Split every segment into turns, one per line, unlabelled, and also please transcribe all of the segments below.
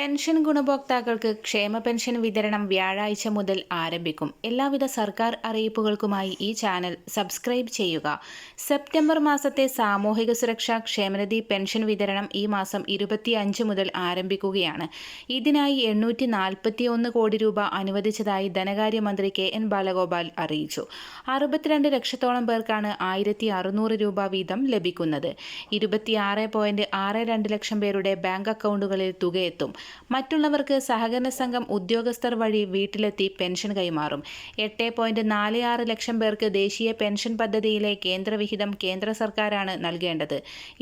Pension ഗുണഭോക്താക്കൾക്ക് ക്ഷേമ pension വിതരണം വ്യാഴാഴ്ച മുതൽ ആരംഭിക്കും. എല്ലാവിധ സർക്കാർ അറിയിപ്പുകൾക്കുമായി ഈ ചാനൽ സബ്സ്ക്രൈബ് ചെയ്യുക. സെപ്റ്റംബർ മാസത്തെ സാമൂഹിക സുരക്ഷാ ക്ഷേമനിധി പെൻഷൻ വിതരണം ഈ മാസം ഇരുപത്തിയഞ്ച് മുതൽ ആരംഭിക്കുകയാണ്. ഇതിനായി എണ്ണൂറ്റി നാൽപ്പത്തിയൊന്ന് കോടി രൂപ അനുവദിച്ചതായി ധനകാര്യമന്ത്രി കെ എൻ ബാലഗോപാൽ അറിയിച്ചു. അറുപത്തിരണ്ട് ലക്ഷത്തോളം പേർക്കാണ് ആയിരത്തി അറുന്നൂറ് രൂപ വീതം ലഭിക്കുന്നത്. ഇരുപത്തിയാറ് പോയിന്റ് ആറ് രണ്ട് ലക്ഷം പേരുടെ ബാങ്ക് അക്കൗണ്ടുകളിൽ തുകയെത്തും. മറ്റുള്ളവർക്ക് സഹകരണ സംഘം ഉദ്യോഗസ്ഥർ വഴി വീട്ടിലെത്തി പെൻഷൻ കൈമാറും. എട്ട് പോയിന്റ് നാല് ആറ് ലക്ഷം പേർക്ക് ദേശീയ പെൻഷൻ പദ്ധതിയിലെ കേന്ദ്രവിഹിതം കേന്ദ്ര സർക്കാരാണ് നൽകേണ്ടത്.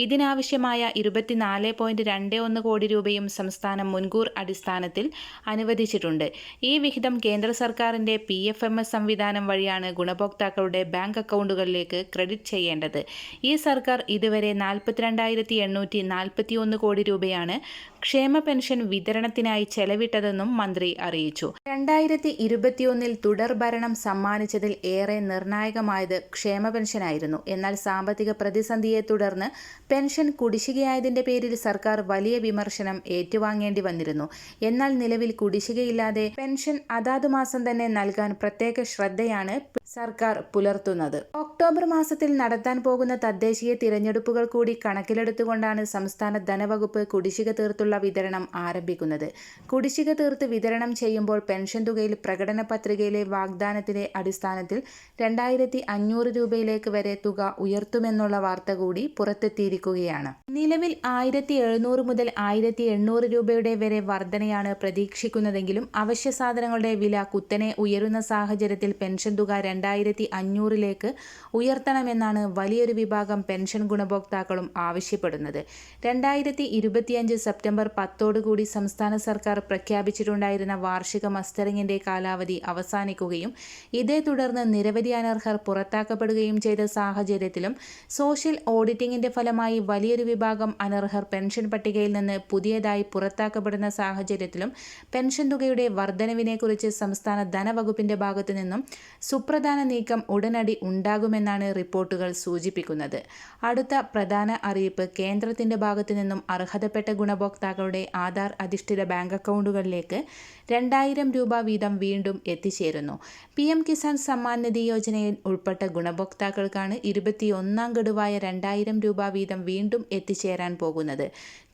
ഇതിനാവശ്യമായ ഇരുപത്തിനാല് പോയിന്റ് രണ്ട് ഒന്ന് കോടി രൂപയും സംസ്ഥാനം മുൻകൂർ അടിസ്ഥാനത്തിൽ അനുവദിച്ചിട്ടുണ്ട്. ഈ വിഹിതം കേന്ദ്ര സർക്കാരിന്റെ പി എഫ് എം എസ് സംവിധാനം വഴിയാണ് ഗുണഭോക്താക്കളുടെ ബാങ്ക് അക്കൗണ്ടുകളിലേക്ക് ക്രെഡിറ്റ് ചെയ്യേണ്ടത്. ഈ സർക്കാർ ഇതുവരെ നാൽപ്പത്തിരണ്ടായിരത്തി എണ്ണൂറ്റി നാൽപ്പത്തിയൊന്ന് കോടി രൂപയാണ് ക്ഷേമ പെൻഷൻ വിതരണത്തിനായി ചെലവിട്ടതെന്നും മന്ത്രി അറിയിച്ചു. രണ്ടായിരത്തി ഇരുപത്തിയൊന്നിൽ തുടർ ഭരണം സമ്മാനിച്ചതിൽ ഏറെ നിർണായകമായത് ക്ഷേമ പെൻഷനായിരുന്നു. എന്നാൽ സാമ്പത്തിക പ്രതിസന്ധിയെ തുടർന്ന് പെൻഷൻ കുടിശ്ശികയായതിന്റെ പേരിൽ സർക്കാർ വലിയ വിമർശനം ഏറ്റുവാങ്ങേണ്ടി വന്നിരുന്നു. എന്നാൽ നിലവിൽ കുടിശ്ശികയില്ലാതെ പെൻഷൻ അതാത് മാസം തന്നെ നൽകാൻ പ്രത്യേക ശ്രദ്ധയാണ് സർക്കാർ പുലർത്തുന്നത്. ഒക്ടോബർ മാസത്തിൽ നടത്താൻ പോകുന്ന തദ്ദേശീയ തിരഞ്ഞെടുപ്പുകൾ കൂടി കണക്കിലെടുത്തുകൊണ്ടാണ് സംസ്ഥാന ധനവകുപ്പ് കുടിശ്ശിക തീർത്തുള്ള വിതരണം ആരംഭിക്കുന്നത്. കുടിശ്ശിക തീർത്ത് വിതരണം ചെയ്യുമ്പോൾ പെൻഷൻ തുകയിൽ പ്രകടന പത്രികയിലെ വാഗ്ദാനത്തിലെ അടിസ്ഥാനത്തിൽ രണ്ടായിരത്തി അഞ്ഞൂറ് രൂപയിലേക്ക് വരെ തുക ഉയർത്തുമെന്നുള്ള വാർത്ത കൂടി പുറത്തെത്തിയിരിക്കുകയാണ്. നിലവിൽ ആയിരത്തി എഴുന്നൂറ് മുതൽ ആയിരത്തി എണ്ണൂറ് രൂപയുടെ വരെ വർധനയാണ് പ്രതീക്ഷിക്കുന്നതെങ്കിലും അവശ്യ സാധനങ്ങളുടെ വില കുത്തനെ ഉയരുന്ന സാഹചര്യത്തിൽ പെൻഷൻ തുക രണ്ടായിരത്തി അഞ്ഞൂറിലേക്ക് ഉയർത്തണമെന്നാണ് വലിയൊരു വിഭാഗം പെൻഷൻ ഗുണഭോക്താക്കളും ആവശ്യപ്പെടുന്നത്. രണ്ടായിരത്തി ഇരുപത്തിയഞ്ച് സെപ്റ്റംബർ പത്തോടുകൂടി സംസ്ഥാന സർക്കാർ പ്രഖ്യാപിച്ചിട്ടുണ്ടായിരുന്ന വാർഷിക മസ്റ്ററിങ്ങിന്റെ കാലാവധി അവസാനിക്കുകയും ഇതേ തുടർന്ന് നിരവധി അനർഹർ പുറത്താക്കപ്പെടുകയും ചെയ്ത സാഹചര്യത്തിലും സോഷ്യൽ ഓഡിറ്റിംഗിന്റെ ഫലമായി വലിയൊരു വിഭാഗം അനർഹർ പെൻഷൻ പട്ടികയിൽ നിന്ന് പുതിയതായി പുറത്താക്കപ്പെടുന്ന സാഹചര്യത്തിലും പെൻഷൻ തുകയുടെ വർധനവിനെക്കുറിച്ച് സംസ്ഥാന ധനവകുപ്പിന്റെ ഭാഗത്തു നിന്നും സുപ്രധാന നീക്കം ഉടനടി ഉണ്ടാകുമെന്നാണ് റിപ്പോർട്ടുകൾ സൂചിപ്പിക്കുന്നത്. അടുത്ത പ്രധാന അറിയിപ്പ് കേന്ദ്രത്തിന്റെ ഭാഗത്തു നിന്നും അർഹതപ്പെട്ട ഗുണഭോക്താക്കളുടെ ആധാർ അധിഷ്ഠിത ബാങ്ക് അക്കൗണ്ടുകളിലേക്ക് രണ്ടായിരം രൂപ വീതം വീണ്ടും എത്തിച്ചേരുന്നു. പി എം കിസാൻ സമ്മാൻ നിധി യോജനയിൽ ഉൾപ്പെട്ട ഗുണഭോക്താക്കൾക്കാണ് ഇരുപത്തിയൊന്നാം ഗഡുവായ രണ്ടായിരം രൂപ വീതം വീണ്ടും എത്തിച്ചേരാൻ പോകുന്നത്.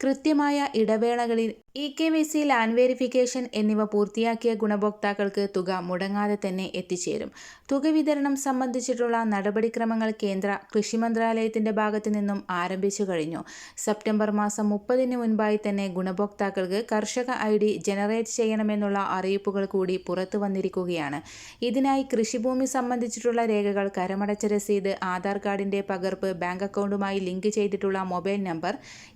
കൃത്യമായ ഇടവേളകളിൽ E K V C land verification എന്നിവ പൂർത്തിയാക്കിയ ഗുണഭോക്താക്കൾക്ക് തുക മുടങ്ങാതെ തന്നെ എത്തിച്ചേരും. തുക വിതരണം സംബന്ധിച്ചിട്ടുള്ള നടപടിക്രമങ്ങൾ കേന്ദ്ര കൃഷി മന്ത്രാലയത്തിന്റെ ഭാഗത്തു നിന്നും ആരംഭിച്ചു കഴിഞ്ഞു. സെപ്റ്റംബർ മാസം മുപ്പതിന് മുൻപായി തന്നെ ഗുണഭോക്താക്കൾക്ക് കർഷക ഐ ഡി ജനറേറ്റ് ചെയ്യണമെന്നുള്ള അറിയിപ്പുകൾ കൂടി പുറത്തു വന്നിരിക്കുകയാണ്. ഇതിനായി കൃഷിഭൂമി സംബന്ധിച്ചിട്ടുള്ള രേഖകൾ കരമടച്ച രസീത് ആധാർ കാർഡിന്റെ പകർപ്പ് ബാങ്ക് അക്കൗണ്ടുമായി ലിങ്ക് ചെയ്തിട്ടുള്ള മൊബൈൽ നമ്പർ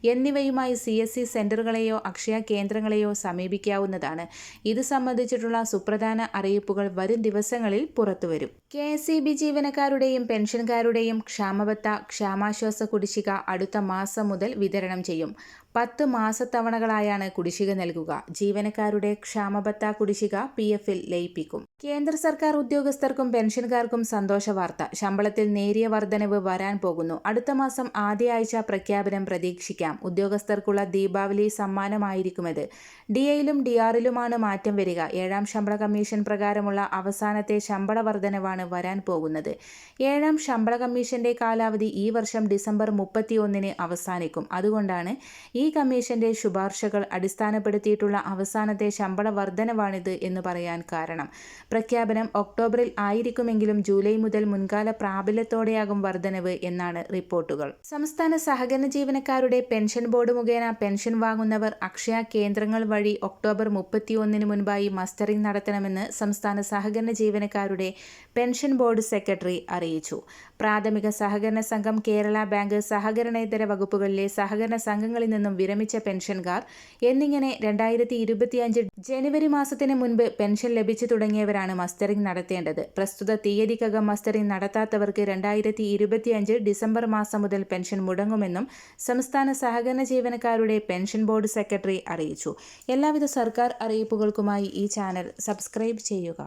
എന്നിവയുമായി സി സെന്ററുകളെയോ അക്ഷയ കേന്ദ്രങ്ങളെയോ സമീപിക്കാവുന്നതാണ്. ഇത് സംബന്ധിച്ചിട്ടുള്ള സുപ്രധാന അറിയിപ്പുകൾ വരും ദിവസങ്ങളിൽ പുറത്തുവരും. കെ എസ് ഇ ബി ജീവനക്കാരുടെയും പെൻഷൻകാരുടെയും ക്ഷാമബത്ത ക്ഷാമാശ്വാസ കുടിശ്ശിക അടുത്ത മാസം മുതൽ വിതരണം ചെയ്യും. പത്ത് മാസത്തവണകളായാണ് കുടിശ്ശിക നൽകുക. ജീവനക്കാരുടെ ക്ഷാമബത്ത കുടിശ്ശിക പി എഫിൽ ലയിപ്പിക്കും. കേന്ദ്ര സർക്കാർ ഉദ്യോഗസ്ഥർക്കും പെൻഷൻകാർക്കും സന്തോഷ വാർത്ത. ശമ്പളത്തിൽ നേരിയ വർധനവ് വരാൻ പോകുന്നു. അടുത്ത മാസം ആദ്യ ആഴ്ച പ്രഖ്യാപനം പ്രതീക്ഷിക്കാം. ഉദ്യോഗസ്ഥർക്കുള്ള ദീപാവലി സമ്മാനമായിരിക്കുമത്. ഡി എയിലും ഡി ആറിലുമാണ് മാറ്റം വരിക. ഏഴാം ശമ്പള കമ്മീഷൻ പ്രകാരമുള്ള അവസാനത്തെ ശമ്പള വർധനവാണ് വരാൻ പോകുന്നത്. ഏഴാം ശമ്പള കമ്മീഷന്റെ കാലാവധി ഈ വർഷം ഡിസംബർ മുപ്പത്തിയൊന്നിന് അവസാനിക്കും. അതുകൊണ്ടാണ് ഈ കമ്മീഷന്റെ ശുപാർശകൾ അടിസ്ഥാനപ്പെടുത്തിയിട്ടുള്ള അവസാനത്തെ ശമ്പള വർധനവാണിത് എന്ന് പറയാൻ കാരണം. പ്രഖ്യാപനം ഒക്ടോബറിൽ ആയിരിക്കുമെങ്കിലും ജൂലൈ മുതൽ മുൻകാല പ്രാബല്യത്തോടെയാകും വർധനവ് എന്നാണ് റിപ്പോർട്ടുകൾ. സംസ്ഥാന സഹകരണ ജീവനക്കാരുടെ പെൻഷൻ ബോർഡ് മുഖേന പെൻഷൻ വാങ്ങുന്നവർ അക്ഷയ കേന്ദ്രങ്ങൾ വഴി ഒക്ടോബർ മുപ്പത്തിയൊന്നിന് മുൻപായി മസ്റ്ററിംഗ് നടത്തണമെന്ന് സംസ്ഥാന സഹകരണ ജീവനക്കാരുടെ പെൻഷൻ ബോർഡ് സെക്രട്ടറി അറിയിച്ചു. പ്രാഥമിക സഹകരണ സംഘം കേരള ബാങ്ക് സഹകരണേതര വകുപ്പുകളിലെ സഹകരണ സംഘങ്ങളിൽ നിന്നും വിരമിച്ച പെൻഷൻകാർ എന്നിങ്ങനെ രണ്ടായിരത്തി ഇരുപത്തിയഞ്ച് ജനുവരി മാസത്തിന് മുൻപ് പെൻഷൻ ലഭിച്ചു തുടങ്ങിയവരാണ് മസ്റ്ററിംഗ് നടത്തേണ്ടത്. പ്രസ്തുത തീയതിക്കകം മസ്റ്ററിംഗ് നടത്താത്തവർക്ക് രണ്ടായിരത്തി ഇരുപത്തിയഞ്ച് ഡിസംബർ മാസം മുതൽ പെൻഷൻ മുടങ്ങുമെന്നും സംസ്ഥാന സഹകരണ ജീവനക്കാരുടെ പെൻഷൻ ബോർഡ് സെക്രട്ടറി അറിയിച്ചു. എല്ലാവിധ സർക്കാർ അറിയിപ്പുകൾക്കുമായി ഈ ചാനൽ സബ്സ്ക്രൈബ് ചെയ്യുക.